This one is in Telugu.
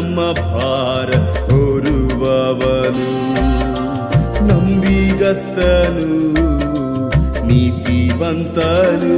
ನಮ್ಮ ಭಾರ ಹೊರುವವನು ನಂಬಿಗಸ್ತನು ನೀತಿವಂತನು